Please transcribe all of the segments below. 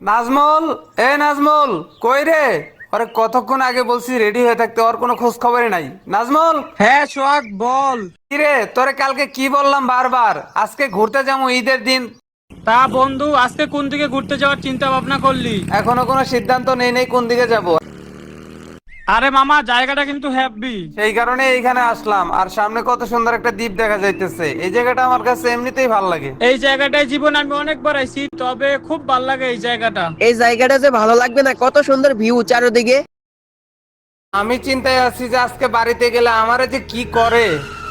নাজমল এ নাজমল কই রে? আরে কতক্ষণ আগে বলছি রেডি হয়ে থাকতে ওর কোনো খোঁজ খবরই নাই। নাজমল? হ্যাঁ সোহাগ বল। কি রে তোরে কালকে কি বললাম বারবার? আজকে ঘুরতে যাব ঈদের দিন। তা বন্ধু আজকে কোন দিকে ঘুরতে যাওয়ার চিন্তা ভাবনা করলি? এখনও কোনো সিদ্ধান্ত নেই নেই কোন দিকে যাব। আরে মামা জায়গাটা কিন্তু হ্যাপি সেই কারণে এইখানে আসলাম। আর সামনে কত সুন্দর একটা দ্বীপ দেখা যাইতেছে। এই জায়গাটা আমার কাছে এমনিতেই ভালো লাগে। এই জায়গাটায় জীবন আমি অনেকবার আইছি তবে খুব ভালো লাগে এই জায়গাটা। এই জায়গাটা যে ভালো লাগবে না কত সুন্দর ভিউ চারদিকে। আমি চিন্তায় আছি যে আজকে বাড়িতে গেলে আমারে যে কি করে?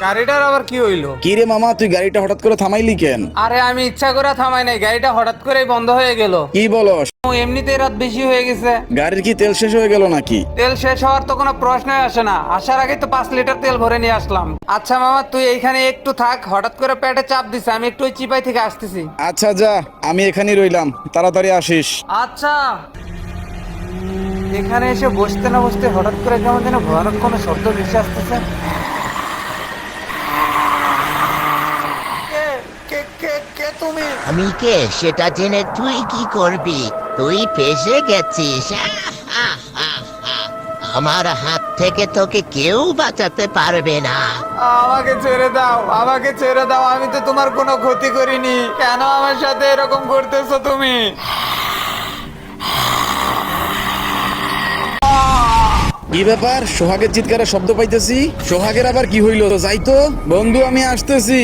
গাড়িটার আবার কি হইল? কি রে মামা তুই গাড়িটা হঠাৎ করে থামাইলি কেন? আরে আমি ইচ্ছা করে থামাই নাই গাড়িটা হঠাৎ করেই বন্ধ হয়ে গেল। কি বলস? এমনিতেই রাত বেশি হয়ে গেছে। গাড়ির কি তেল শেষ হয়ে গেল নাকি? তেল শেষ হওয়ার তো কোনো প্রশ্নই আসে না। আসার আগে তো পাঁচ লিটার তেল ভরে নিয়ে আসলাম। আচ্ছা মামা তুই এইখানে একটু থাক হঠাৎ করে পেটে চাপ দিছে আমি একটু ওই চিপাই থেকে আসতেছি। আচ্ছা যা আমি এখানেই রইলাম তাড়াতাড়ি আসিস। আচ্ছা। এখানে এসে বসতে না বসতে হঠাৎ করে কেমন যেন ভয়ানক কোনো শব্দ ভেসে আসতেছে। তুমি? আমি কে? সেটা জেনে তুই কি করবি? তুই ফেসে গেছিস। আমার হাত থেকে তোকে কেউ বাঁচাতে পারবে না। আমাকে ছেড়ে দাও আমাকে ছেড়ে দাও। আমি তো তোমার কোনো ক্ষতি করিনি। কেন আমার সাথে এরকম করতেছো তুমি? কি ব্যাপার, সোহাগের চিৎকারে শব্দ পাইতেছি। সোহাগের আবার কি হইল? যাই তো। বন্ধু, আমি আসতেছি।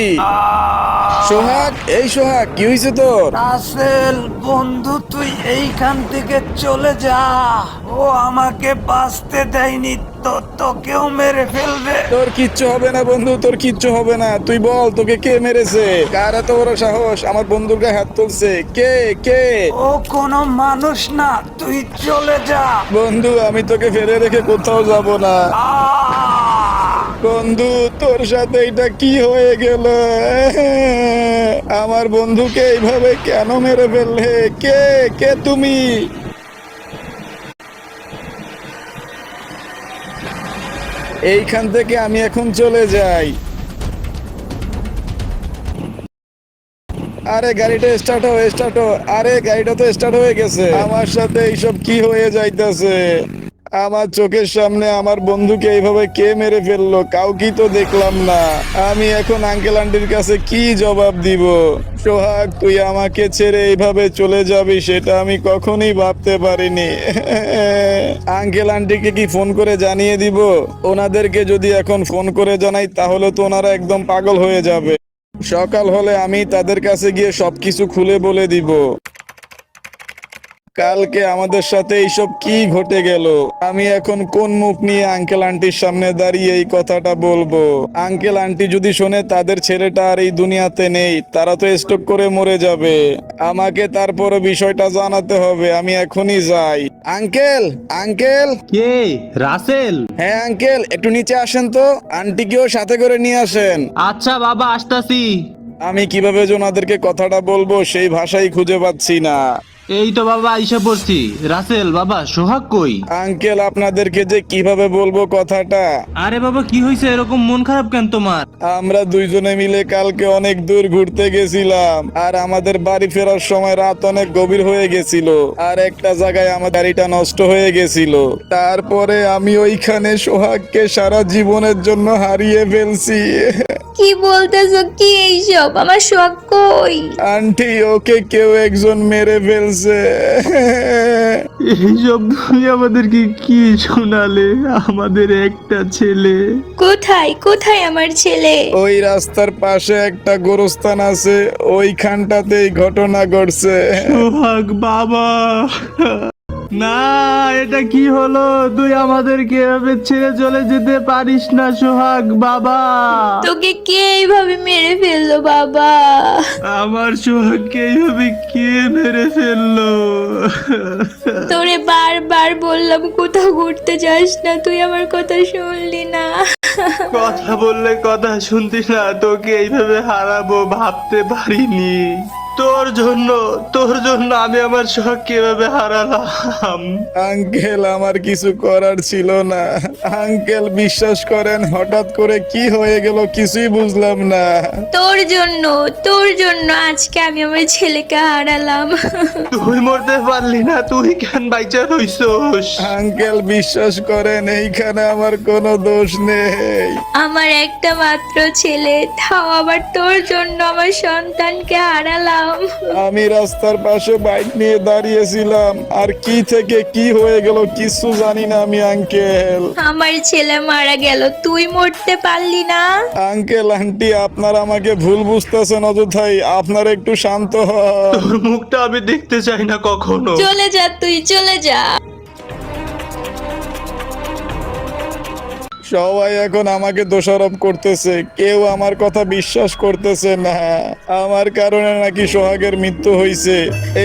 সোহাগ, এই সোহাগ, কি হইছে তোর? রাসেল, বন্ধু, তুই এইখান থেকে চলে যা। ও আমাকে বাঁচতে দেয়নি তো তোকেও মেরে ফেলবে। তোর কিচ্ছু হবে না বন্ধু তোর কিচ্ছু হবে না। তুই বল তোকে কে মেরেছে? কার এত বড় সাহস? আমার বন্ধুর গায়ে হাত তুলছে। কে? কে? ও কোনো মানুষ না তুই চলে যা। বন্ধু আমি তোকে ফেলে রেখে কোথাও যাব না। বন্ধু তোর সাথে এটা কি হয়ে গেল? আমার বন্ধুকে এইভাবে কেন মেরে ফেললে? কে? কে তুমি? এইখান থেকে আমি এখন চলে যাই। আরে, গাড়িটা স্টার্ট হো স্টার্ট হো আরে, গাড়িটা তো স্টার্ট হয়ে গেছে। আমার সাথে এইসব কি হয়ে যাইতেছে? আমার চোখের সামনে আমার বন্ধুকে এইভাবে কে মেরে ফেলল কাউকেই তো দেখলাম না। আমি এখন আঙ্কেল আন্টির কাছে কি জবাব দিব? সোহাগ, তুই আমাকে ছেড়ে এইভাবে চলে যাবি সেটা আমি কখনোই ভাবতে পারিনি। আঙ্কেল আন্টিকে কি ফোন করে জানিয়ে দিব? ওনাদেরকে যদি এখন ফোন করে জানাই, তাহলে তো ওনারা একদম পাগল হয়ে যাবে। সকাল হলে আমি তাদের কাছে গিয়ে সবকিছু খুলে বলে দিব। কালকে আমাদের সাথে এইসব কি ঘটে গেল? আমি এখন কোন মুখ নিয়ে আঙ্কেল আন্টির সামনে দাঁড়িয়ে এই কথাটা বলব? আঙ্কেল আন্টি যদি শোনে তাদের ছেলেটা আর এই দুনিয়াতে নেই তারা তো স্টক করে মরে যাবে। আমাকে তারপরে বিষয়টা জানাতে হবে আমি এখনই যাই। Uncle uncle. কে? রাসেল? হ্যাঁ আঙ্কেল একটু নিচে আসেন তো। আন্টিকেও সাথে করে নিয়ে আসেন। আচ্ছা বাবা আসতাছি। আমি কীভাবে যে ওনাদেরকে কথাটা বলব সেই ভাষাই খুঁজে পাচ্ছি না। এই তো বাবা আইসা পড়ছি। রাসেল বাবা সোহাগ কই? আঙ্কেল আপনাদেরকে যে কীভাবে বলব কথাটা? আরে বাবা কি হয়েছে এরকম মন খারাপ কেন তোমার? আমরা দুইজনে মিলে কালকে অনেক দূর ঘুরতে গেছিলাম আর আমাদের বাড়ি ফেরার সময় রাত অনেক গভীর হয়ে গেছিল আর একটা জায়গায় আমার গাড়িটা নষ্ট হয়ে গেছিল। তারপরে আমি ওইখানে সোহাগকে সারা জীবনের জন্য হারিয়ে ফেলছি। কি বলতেছো? কি এইসব? আমার শখ কই? আন্টি ওকে কেউ একজন মেরে ফেলছে। এইসব তুমি আমাদেরকে কি শোনালে? আমাদের একটা ছেলে। কোথায়? কোথায় আমার ছেলে? ওই রাস্তার পাশে একটা গোরস্থান আছে ওইখানটাতেই ঘটনা ঘটছে। সোহাগ বাবা। না এটা কি হলো? তুই আমাদেরকে এভাবে ছেড়ে চলে যেতে পারিস না সোহাগ বাবা। তোকে কে এইভাবে মেরে ফেলল বাবা? আমার সোহাগকে এইভাবে কে মেরে ফেলল? তোরে বারবার বললাম কোথাও ঘুরতে যাস না তুই আমার কথা শুনলি না। কথা বললে কথা শুনতিস না তোকে এইভাবে হারাবো ভাবতে পারিনি। তোর জন্য তোর জন্য আমি আমার শখ কীভাবে হারালাম? আঙ্কেল আমার কিছু করার ছিল না। আঙ্কেল বিশ্বাস করেন হঠাৎ করে কি হয়ে গেল কিছুই বুঝলাম না। তোর জন্য তোর জন্য আজকে আমি আমার ছেলেকে হারালাম। তুই মরতে পারলি না তুই কেন বাইচা রইছস? আঙ্কেল বিশ্বাস করেন এইখানে আমার কোনো দোষ নেই। আমার একটা মাত্র ছেলে তাও আবার তোর জন্য আমার সন্তানকে হারালাম। আমি রাস্তার পাশে বাইক নিয়ে দাঁড়িয়েছিলাম আর কি থেকে কি হয়ে গেল কিছু জানি না আমি আঙ্কেল। আমার ছেলে মারা গেল তুই মরতে পারলি না? আঙ্কেল আন্টি আপনারা আমাকে ভুল বুঝতেছেন অযথাই আপনারা একটু শান্ত হন। তোর মুখটা আমি দেখতে চাই না কখনো। চলে যা তুই চলে যা। সবাই এখন আমাকে দোষারোপ করতেছে। কেউ আমার কথা বিশ্বাস করতেছে না। আমার কারণে নাকি সোহাগের মৃত্যু হয়েছে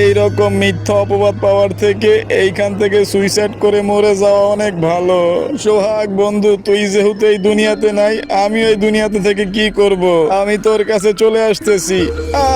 এই রকম মিথ্যা অপবাদ পাওয়ার থেকে এইখান থেকে সুইসাইড করে মরে যাওয়া অনেক ভালো। সোহাগ, বন্ধু, তুই যেহেতু এই দুনিয়াতে নাই আমি ওই দুনিয়াতে থেকে কি করব? আমি তোর কাছে চলে আসতেছি। আ